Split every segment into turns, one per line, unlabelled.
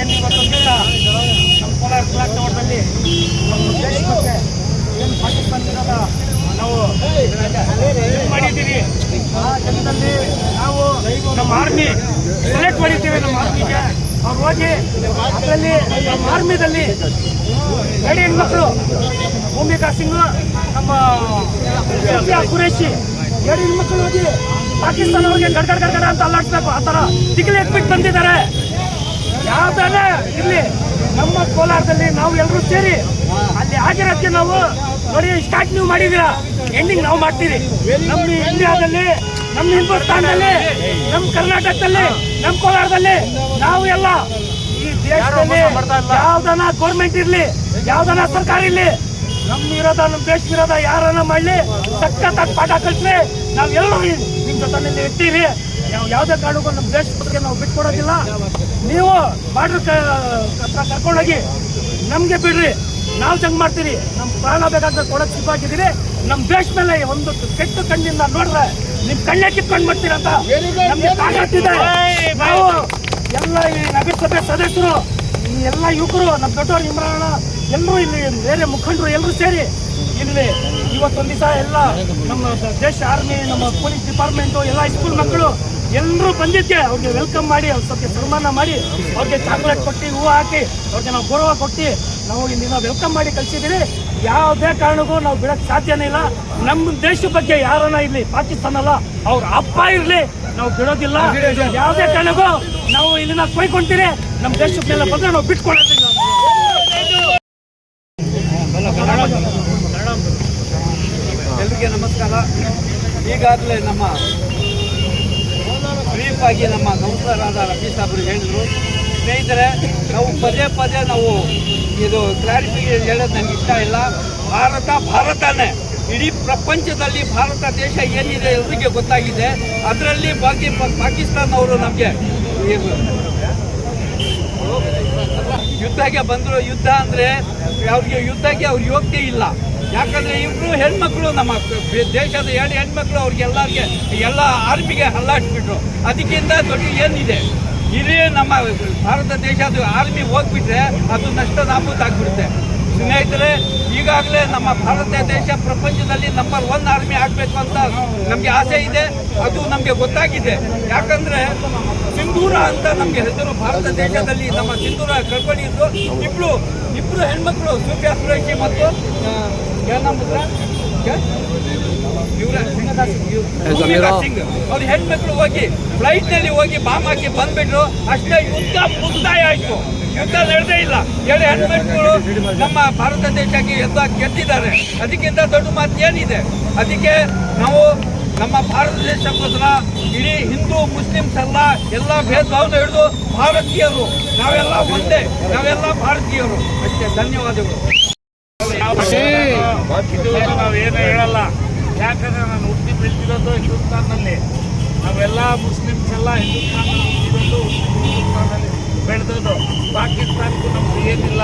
ಏನು ದಿವಸ ನಮ್ಮ ಕೋಲಾರ ಕ್ಲಾಕ್ ಟವರ್ದಲ್ಲಿ ನಮ್ಮ ದೇಶ ಏನು ನಾವು ಮಾಡಿದ್ದೀವಿ. ಆ ಜನದಲ್ಲಿ ನಾವು ನಮ್ಮ ಆರ್ಮಿ ಸೆಲೆಕ್ಟ್ ಮಾಡಿರ್ತೀವಿ ನಮ್ಮ ಆರ್ಮಿಗೆ ಅವ್ರು ಹೋಗಿ ಅದರಲ್ಲಿ ನಮ್ಮ ಆರ್ಮಿದಲ್ಲಿ ಗಡಿ ಹೆಣ್ಮಕ್ಳು, ಭೂಮಿಕಾ ಸಿಂಗ್, ನಮ್ಮ ಕುರೇಶಿ, ಗಡಿ ಹೆಣ್ಮಕ್ಳು ಹೋಗಿ ಪಾಕಿಸ್ತಾನ ಅವ್ರಿಗೆ ಗಡ್ಗಡ್ ಗಡ್ಗಡ ಗಡ್ ಗಡ್ ಅಂತ ಅಲ್ಲಾಡ್ಸ್ಬೇಕು. ಆ ಥರ ತಿಗಿಲಿ ಎತ್ಬಿಟ್ಟು ಬಂದಿದ್ದಾರೆ. ಯಾವ್ದಾನೆ ಇರ್ಲಿ, ನಮ್ಮ ಕೋಲಾರದಲ್ಲಿ ನಾವು ಎಲ್ಲರೂ ಸೇರಿ ಅಲ್ಲಿ ಆಗಿರೋದಕ್ಕೆ ನಾವು ನೋಡಿ ಸ್ಟಾರ್ಟ್ ನೀವು ಮಾಡಿದೀರಾ ಎಂಡಿಂಗ್ ನಾವು ಮಾಡ್ತೀವಿ ನಮ್ಮ ಇಂಡಿಯಾದಲ್ಲಿ ನಮ್ಮ ಹಿಂದೂಸ್ತಾನದಲ್ಲಿ, ನಮ್ಮ ಕರ್ನಾಟಕದಲ್ಲಿ, ನಮ್ಮ ಕೋಲಾರದಲ್ಲಿ ನಾವು ಎಲ್ಲ ಈ ದೇಶದಲ್ಲಿ ಯಾವ್ದನ ಗೌರ್ಮೆಂಟ್ ಇರ್ಲಿ, ಯಾವ್ದನ ಸರ್ಕಾರ ಇರ್ಲಿ, ನಮ್ಮ ಇರೋದ ನಮ್ಮ ದೇಶ ಇರೋದ ಯಾರನ್ನ ಮಾಡಲಿ, ಸಖತ್ತಾಗಿ ಪಾಠ ಕಲಿಸ್ರಿ ನಾವ್ ಎಲ್ಲರೂ ನಿಮ್ ಜೊತೆ ಇರ್ತೀವಿ. ನಾವು ಯಾವುದೇ ಕಾರಣಕ್ಕೂ ನಮ್ಮ ದೇಶಕ್ಕೆ ನಾವು ಬಿಟ್ಕೊಡೋದಿಲ್ಲ. ನೀವು ಬಾರ್ಡರ್ ಹತ್ರ ಕರ್ಕೊಂಡೋಗಿ ನಮ್ಗೆ ಬಿಡ್ರಿ. ನಾವು ಜಂಗ್ ಮಾಡ್ತೀರಿ ನಮ್ಮ ಪ್ರಾಣ ಬೇಕಾದ್ರೆ ಕೊಡಕ್ ಸಿದ್ಧವಾಗಿದ್ದೀರಿ. ನಮ್ಮ ದೇಶ ಮೇಲೆ ಒಂದು ಕೆಟ್ಟ ಕಣ್ಣಿಂದ ನೋಡ್ರೆ ನಿಮ್ ಕಣ್ಣೆ ಕಿತ್ಕೊಂಡ್ ಬರ್ತೀರಂತ ನಮ್ಗೆ ತಾಕತ್ತಿದೆ ನಾವು ಎಲ್ಲ ಈ ನಗರಸಭೆ ಸದಸ್ಯರು ಎಲ್ಲ ಯುವಕರು ನಮ್ಮ ದೊಡ್ಡವರು ಇಮ್ರಾನ ಎಲ್ಲರೂ ಇಲ್ಲಿ ಬೇರೆ ಮುಖಂಡರು ಎಲ್ಲರೂ ಸೇರಿ ಇಲ್ಲಿ ಇವತ್ತೊಂದು ದಿವಸ ಎಲ್ಲ ನಮ್ಮ ದೇಶ ಆರ್ಮಿ, ನಮ್ಮ ಪೊಲೀಸ್ ಡಿಪಾರ್ಟ್ಮೆಂಟು, ಎಲ್ಲ ಸ್ಕೂಲ್ ಮಕ್ಕಳು ಎಲ್ಲರೂ ಬಂದಿದ್ದೆ ಅವ್ರಿಗೆ ವೆಲ್ಕಮ್ ಮಾಡಿ, ಅವ್ರ ಸ್ವಲ್ಪ ಸನ್ಮಾನ ಮಾಡಿ, ಅವ್ರಿಗೆ ಚಾಕ್ಲೇಟ್ ಕೊಟ್ಟು, ಹೂವು ಹಾಕಿ, ಅವ್ರಿಗೆ ನಾವು ಗೌರವ ಕೊಟ್ಟು ನಾವು ಇಲ್ಲಿನ ವೆಲ್ಕಮ್ ಮಾಡಿ ಕಳಿಸಿದ್ದೀರಿ. ಯಾವುದೇ ಕಾರಣಕ್ಕೂ ನಾವು ಬಿಡೋಕ್ಕೆ ಸಾಧ್ಯನೇ ಇಲ್ಲ. ನಮ್ಮ ದೇಶದ ಬಗ್ಗೆ ಯಾರನ್ನ ಇರ್ಲಿ ಪಾಕಿಸ್ತಾನ ಅಲ್ಲ ಅವ್ರ ಅಪ್ಪ ಇರಲಿ, ನಾವು ಬಿಡೋದಿಲ್ಲ. ಯಾವುದೇ ಕಾರಣಕ್ಕೂ ನಾವು ಇಲ್ಲಿನ ಕೊಯ್ಕೊಂತೀರಿ. ನಮ್ಮ ದೇಶಕ್ಕೆಲ್ಲ ಬಂದ್ರೆ ನಾವು ಬಿಟ್ಕೊಡೋದಿಲ್ಲ
ಎಲ್ರಿಗೆ ನಮಸ್ಕಾರ. ಈಗಾಗಲೇ ನಮ್ಮ ಬ್ರೀಫ್ ಆಗಿ ನಮ್ಮ ಕೌನ್ಸಿಲರ್ ಆದ ರಫೀಸ್ ಸಾಬ್ರು ಹೇಳಿದ್ರು. ಸ್ನೇಹಿತರೆ, ನಾವು ಪದೇ ಪದೇ ನಾವು ಇದು ಕ್ಲಾರಿಫಿಕೇಶನ್ ಹೇಳೋದು ನನಗೆ ಇಷ್ಟ ಇಲ್ಲ. ಭಾರತ ಭಾರತನೇ. ಇಡೀ ಪ್ರಪಂಚದಲ್ಲಿ ಭಾರತ ದೇಶ ಏನಿದೆ ಎಲ್ರಿಗೆ ಗೊತ್ತಾಗಿದೆ. ಅದರಲ್ಲಿ ಬಾಕಿ ಪಾಕಿಸ್ತಾನವರು ನಮಗೆ ಯುದ್ಧಕ್ಕೆ ಬಂದರು. ಯುದ್ಧ ಅಂದರೆ ಅವ್ರಿಗೆ ಯುದ್ಧಕ್ಕೆ ಅವ್ರ ಯೋಗ್ಯ ಇಲ್ಲ. ಯಾಕಂದ್ರೆ ಇಬ್ರು ಹೆಣ್ಮಕ್ಳು ನಮ್ಮ ದೇಶದ ಎರಡು ಹೆಣ್ಮಕ್ಳು ಅವ್ರಿಗೆಲ್ಲರಿಗೆ ಎಲ್ಲ ಆರ್ಮಿಗೆ ಹಲ್ಲಾಡ್ಸ್ಬಿಟ್ರು ಅದಕ್ಕಿಂತ ದೊಡ್ಡ ಏನಿದೆ? ಇಲ್ಲಿ ನಮ್ಮ ಭಾರತ ದೇಶದ ಆರ್ಮಿ ಹೋಗ್ಬಿಟ್ರೆ ಅದು ನಷ್ಟ ಆಗ್ಬಿಡುತ್ತೆ. ಸ್ನೇಹಿತರೆ, ಈಗಾಗಲೇ ನಮ್ಮ ಭಾರತ ದೇಶ ಪ್ರಪಂಚದಲ್ಲಿ ನಂಬರ್ ಒನ್ ಆರ್ಮಿ ಆಗಬೇಕು ಅಂತ ನಮಗೆ ಆಸೆ ಇದೆ. ಅದು ನಮಗೆ ಗೊತ್ತಾಗಿದೆ. ಯಾಕಂದರೆ ಸಿಂಧೂರ ಅಂತ ನಮಗೆ ಹೆಸರು ಭಾರತ ದೇಶದಲ್ಲಿ ನಮ್ಮ ಸಿಂಧೂರ ಕಳ್ಕೊಂಡಿದ್ದು. ಇಬ್ಬರು ಇಬ್ಬರು ಹೆಣ್ಮಕ್ಳು ಸೂರ್ಯ ಸುರೇಶಿ ಮತ್ತು ಅವ್ರ ಹೆಣ್ಮಕ್ಳು ಹೋಗಿ ಫ್ಲೈಟ್ನಲ್ಲಿ ಹೋಗಿ ಬಾಂಬ್ ಹಾಕಿ ಬಂದ್ಬಿಟ್ರು ಅಷ್ಟೇ ಯುದ್ಧ ಮುಕ್ತಾಯ ಆಯ್ತು. ಯುದ್ಧ ನಡೆದೇ ಇಲ್ಲ. ಎರಡು ಹೆಣ್ಮಕ್ಳು ನಮ್ಮ ಭಾರತ ದೇಶಕ್ಕೆ ಯುದ್ಧ ಗೆದ್ದಿದ್ದಾರೆ. ಅದಕ್ಕಿಂತ ದೊಡ್ಡ ಮಾತು ಏನಿದೆ? ಅದಕ್ಕೆ ನಾವು ನಮ್ಮ ಭಾರತ ದೇಶಕ್ಕೋಸ್ಕರ ಇಡೀ ಹಿಂದೂ ಮುಸ್ಲಿಮ್ಸ್ ಎಲ್ಲ ಎಲ್ಲ ಭೇದ ಭಾವನೆ ಹಿಡಿದು ಭಾರತೀಯರು. ನಾವೆಲ್ಲ ಒಂದೇ ನಾವೆಲ್ಲ ಭಾರತೀಯರು. ಅಷ್ಟೇ ಧನ್ಯವಾದಗಳು.
ಇದು ನಾವೇನು ಹೇಳಲ್ಲ ಯಾಕಂದ್ರೆ ನಾನು ಹುಟ್ಟಿ ಬೆಳೆದಿರೋದು ಹಿಂದೂಸ್ತಾನಲ್ಲಿ ನಾವೆಲ್ಲ ಮುಸ್ಲಿಮ್ಸ್ ಎಲ್ಲ ಹಿಂದೂಸ್ತಾನಲ್ಲಿ ಹುಟ್ಟಿರೋದು ಹಿಂದೂಸ್ತಾನಲ್ಲಿ ಬೆಳೆದೋದು ಪಾಕಿಸ್ತಾನಕ್ಕೂ ನಮ್ದು ಏನಿಲ್ಲ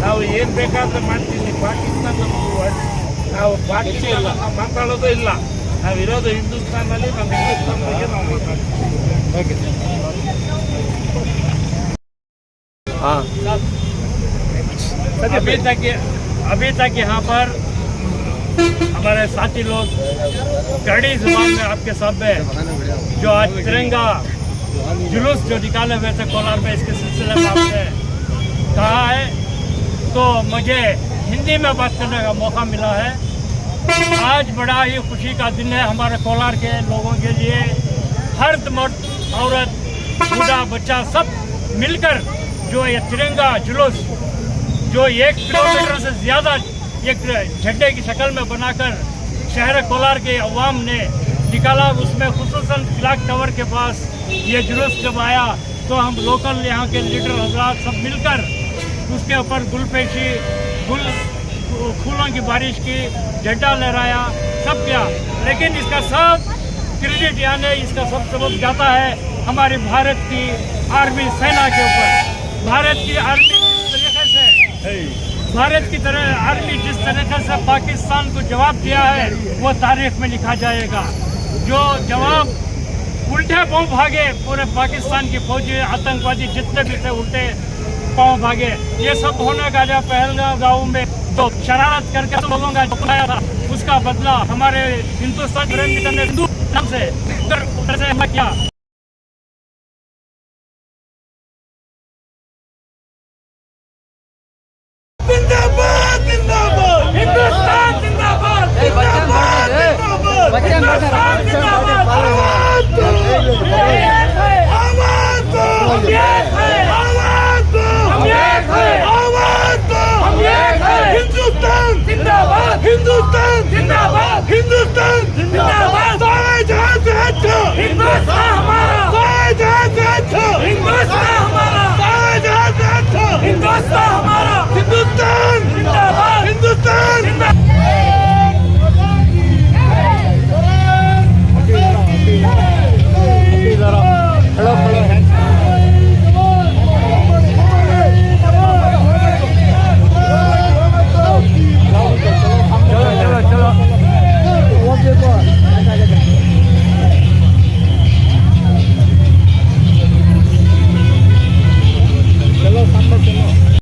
ನಾವು ಏನು ಬೇಕಾದ್ರೆ ಮಾಡ್ತೀವಿ ಪಾಕಿಸ್ತಾನ ನಮ್ದು ಅಡ್- ನಾವು ಪಾಕಿಸ್ತಾನ ನಾವು ಮಾತಾಡೋದು ಇಲ್ಲ ನಾವಿರೋದು ಹಿಂದೂಸ್ತಾನಲ್ಲಿ ನಮ್ಮ ಹಿಂದೂಸ್ತಾನ ಬಗ್ಗೆ ನಾವು ಮಾತಾಡ್ತೀವಿ अभी तक अभी तक यहाँ पर हमारे साथी लोग कड़ी ज़ुबान में आपके सामने जो आज तिरंगा जुलूस जो निकाले हुए थे कोलार में, इसके सिलसिले में आपने कहा है। तो मुझे हिंदी में बात करने का मौका मिला है। आज बड़ा ही खुशी का दिन है हमारे कोलार के लोगों के लिए। हर मर्द, औरत, बूढ़ा, बच्चा सब मिलकर जो ये तिरंगा जुलूस, जो एक किलोमीटर से ज़्यादा एक झंडे की शक्ल में बनाकर शहर कोलार के अवाम ने निकाला। उसमें खसूसन क्लाक टावर के पास ये जुलूस जब आया तो हम लोकल यहाँ के लीडर हजरात सब मिलकर उसके ऊपर गुलपेशी, गुल, फूलों की बारिश की झंडा लहराया, सब किया। लेकिन इसका सब क्रेडिट, यानी इसका सब सबक जाता है हमारी भारत की आर्मी सेना के ऊपर। भारत की आर्मी जिस तरीके से भारत की तरह आर्मी जिस तरीके से पाकिस्तान को जवाब दिया है, वो तारीख में लिखा जाएगा। जो जवाब उल्टे पाँव भागे, पूरे पाकिस्तान की फौजी, आतंकवादी जितने भी थे, उल्टे
पाँव भागे। ये सब होने का जब पहलगांव गाँव में तो शरारत करके तो लोगों का जो था, उसका बदला हमारे हिंदुस्तान हिंदू से किया। हिंदुस्तान जिंदाबाद हिंदुस्तान जिंदाबाद हिंदुस्तान हमारा